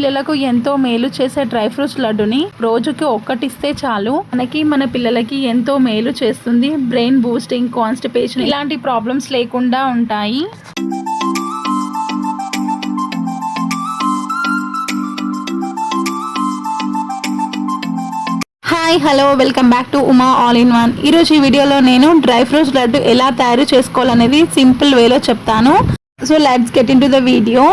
పిల్లలకు ఎంతో మేలు చేసే డ్రై ఫ్రూట్స్ లడ్డుని రోజుకి ఒక్కటిస్తే చాలు. మనకి మన పిల్లలకి ఎంతో మేలు చేస్తుంది. బ్రెయిన్ బూస్టింగ్ కాన్స్టిపేషన్ ఇలాంటి ప్రాబ్లమ్స్ లేకుండా ఉంటాయి. Hi hello welcome back to Uma all in one. ఈరోజు ఈ వీడియోలో నేను డ్రై ఫ్రూట్స్ లడ్డు ఎలా తయారు చేసుకోవాలనేది సింపుల్ వేలో చెప్తాను. So let's get into the video.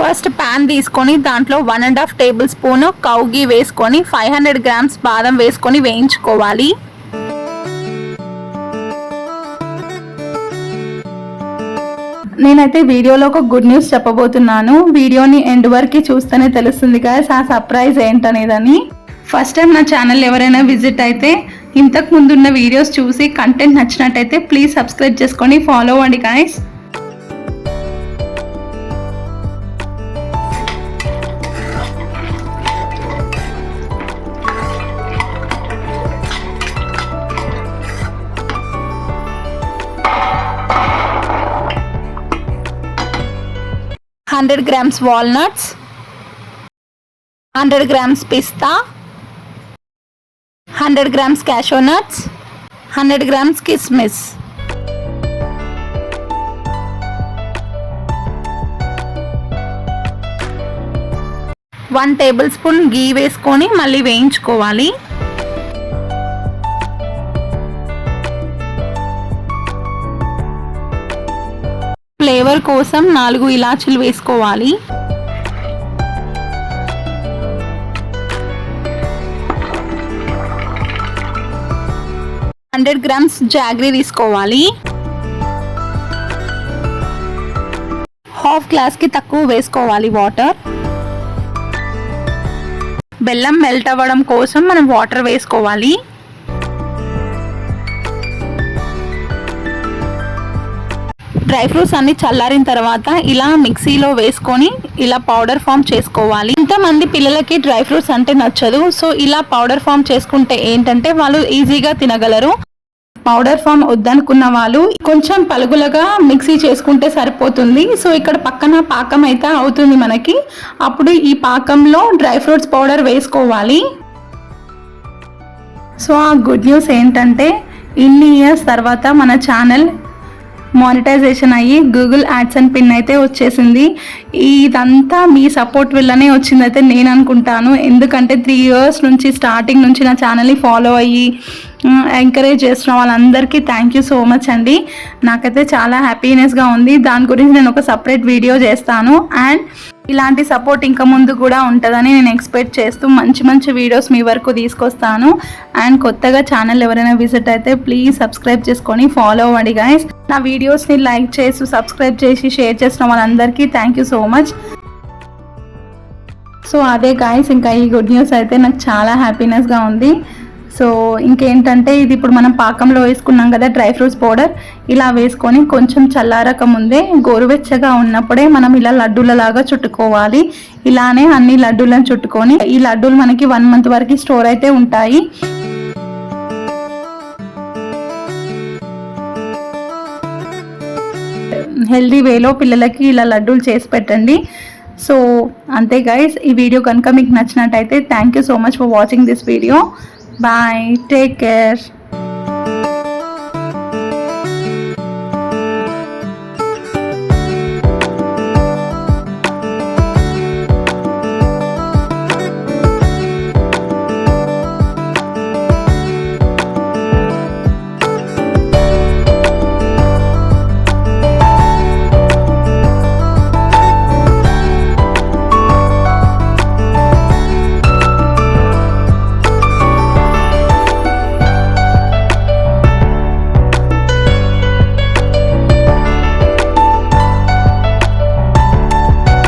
First pan తీసుకొని దాంట్లో one and half tablespoon కౌగి వేసుకొని ఫైవ్ హండ్రెడ్ గ్రామ్స్ బాదం వేసుకొని వేయించుకోవాలి. నేనైతే వీడియోలో ఒక గుడ్ న్యూస్ చెప్పబోతున్నాను. వీడియోని ఎండ్ వరకు చూస్తేనే తెలుస్తుంది కదా ఆ సర్ప్రైజ్ ఏంటనేదని. ఫస్ట్ టైం నా ఛానల్ ఎవరైనా విజిట్ అయితే ఇంతకు ముందున్న వీడియోస్ చూసి కంటెంట్ నచ్చినట్టయితే ప్లీజ్ సబ్స్క్రైబ్ చేసుకొని ఫాలో అవ్వండి guys hundred grams walnuts hundred grams పిస్తా hundred grams cashew nuts hundred grams కిస్మిస్. వన్ టేబుల్ స్పూన్ గీ వేసుకొని మళ్ళీ వేయించుకోవాలి. ఫ్లేవర్ కోసం నాలుగు ఇలాచీలు వేసుకోవాలి. హండ్రెడ్ గ్రామ్స్ జాగ్రీ తీసుకోవాలి. హాఫ్ గ్లాస్కి తక్కువ వేసుకోవాలి వాటర్. బెల్లం మెల్ట్ అవ్వడం కోసం మనం వాటర్ వేసుకోవాలి. డ్రై ఫ్రూట్స్ అన్ని చల్లారిన తర్వాత ఇలా మిక్సీలో వేసుకొని ఇలా పౌడర్ ఫామ్ చేసుకోవాలి. ఇంతమంది పిల్లలకి డ్రై ఫ్రూట్స్ అంటే నచ్చదు. సో ఇలా పౌడర్ ఫామ్ చేసుకుంటే ఏంటంటే వాళ్ళు ఈజీగా తినగలరు. పౌడర్ ఫామ్ వద్దనుకున్న వాళ్ళు కొంచెం పలుగులుగా మిక్సీ చేసుకుంటే సరిపోతుంది. సో ఇక్కడ పక్కన పాకం అయితే అవుతుంది మనకి. అప్పుడు ఈ పాకంలో డ్రై ఫ్రూట్స్ పౌడర్ వేసుకోవాలి. సో ఆ గుడ్ న్యూస్ ఏంటంటే ఇన్ని ఇయర్స్ తర్వాత మన ఛానల్ మానిటైజేషన్ అయ్యి గూగుల్ యాడ్స్ అండ్ పిన్ అయితే వచ్చేసింది. ఇదంతా మీ సపోర్ట్ వల్లనే వచ్చిందైతే నేను అనుకుంటాను. ఎందుకంటే త్రీ ఇయర్స్ నుంచి స్టార్టింగ్ నుంచి నా ఛానల్ని ఫాలో అయ్యి ఎంకరేజ్ చేస్తున్న వాళ్ళందరికీ థ్యాంక్ యూ సో మచ్ అండి. నాకైతే చాలా హ్యాపీనెస్గా ఉంది. దాని గురించి నేను ఒక సపరేట్ వీడియో చేస్తాను. అండ్ ఇలాంటి సపోర్ట్ ఇంకా ముందు కూడా ఉంటుందని నేను ఎక్స్పెక్ట్ చేస్తూ మంచి మంచి వీడియోస్ మీ వరకు తీసుకొస్తాను. అండ్ కొత్తగా ఛానల్ ఎవరైనా విజిట్ అయితే ప్లీజ్ సబ్స్క్రైబ్ చేసుకొని ఫాలో అవ్వండి గాయస్ నా వీడియోస్ని లైక్ చేసి సబ్స్క్రైబ్ చేసి షేర్ చేసిన వాళ్ళందరికీ thank you so much so అదే గాయస్ ఇంకా ఈ గుడ్ న్యూస్ అయితే నాకు చాలా హ్యాపీనెస్గా ఉంది. సో ఇంకేంటంటే ఇది ఇప్పుడు మనం పాకంలో వేసుకున్నాం కదా డ్రై ఫ్రూట్స్ పౌడర్ ఇలా వేసుకొని కొంచెం చల్లారక ముందే గోరువెచ్చగా ఉన్నప్పుడే మనం ఇలా లడ్డూలలాగా చుట్టుకోవాలి. ఇలానే అన్ని లడ్డూలను చుట్టుకొని ఈ లడ్డూలు మనకి వన్ మంత్ వరకు స్టోర్ అయితే ఉంటాయి. హెల్దీ వేలో పిల్లలకి ఇలా లడ్డూలు చేసి పెట్టండి. సో అంతే గైస్ ఈ వీడియో కనుక మీకు నచ్చినట్టయితే thank you so much for watching this video Bye. Take care.